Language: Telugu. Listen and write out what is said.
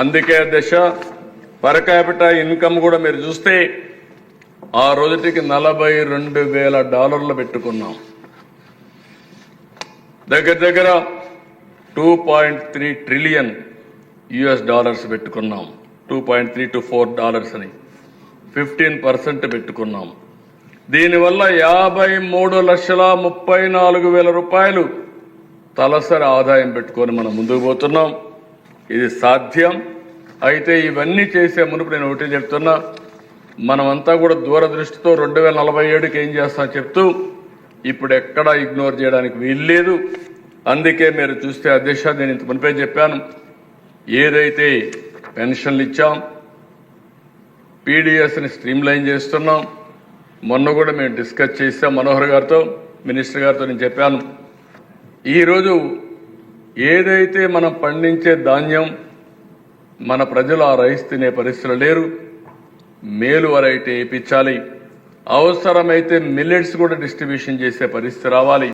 అందుకే దశ పర్ క్యాపిటల్ ఇన్కమ్ కూడా మీరు చూస్తే ఆ రోజుటికి నలభై రెండు వేల డాలర్లు పెట్టుకున్నాం. దగ్గర దగ్గర two point three trillion US dollars పెట్టుకున్నాం. Two point three to four dollars అని. ఫిఫ్టీన్ పర్సెంట్ పెట్టుకున్నాం. దీనివల్ల యాభై మూడు లక్షల ముప్పై నాలుగు వేల రూపాయలు తలసరి ఆదాయం పెట్టుకొని మనం ముందుకు పోతున్నాం. ఇది సాధ్యం. అయితే ఇవన్నీ చేసే మునుపు నేను ఒకటి చెప్తున్నా. మనమంతా కూడా దూరదృష్టితో రెండు వేల నలభై ఏడుకి ఏం చేస్తాం చెప్తూ ఇప్పుడు ఎక్కడా ఇగ్నోర్ చేయడానికి వీల్లేదు. అందుకే మీరు చూస్తే అధ్యక్ష నేను ఇంత మునిపే చెప్పాను. ఏదైతే పెన్షన్లు ఇచ్చాం పీడిఎస్ని స్ట్రీమ్ లైన్ చేస్తున్నాం. మొన్న కూడా మేము డిస్కస్ చేసాం మనోహర్ గారితో మినిస్టర్ గారితో నేను చెప్పాను. ఈరోజు ఏదైతే మనం పండించే ధాన్యం మన ప్రజలు ఆ రైస్ తినే పరిస్థితులు లేరు మేలు వరైటీ వేయించాలి అవసరమైతే మిల్లెట్స్ కూడా డిస్ట్రిబ్యూషన్ చేసే పరిస్థితి రావాలి.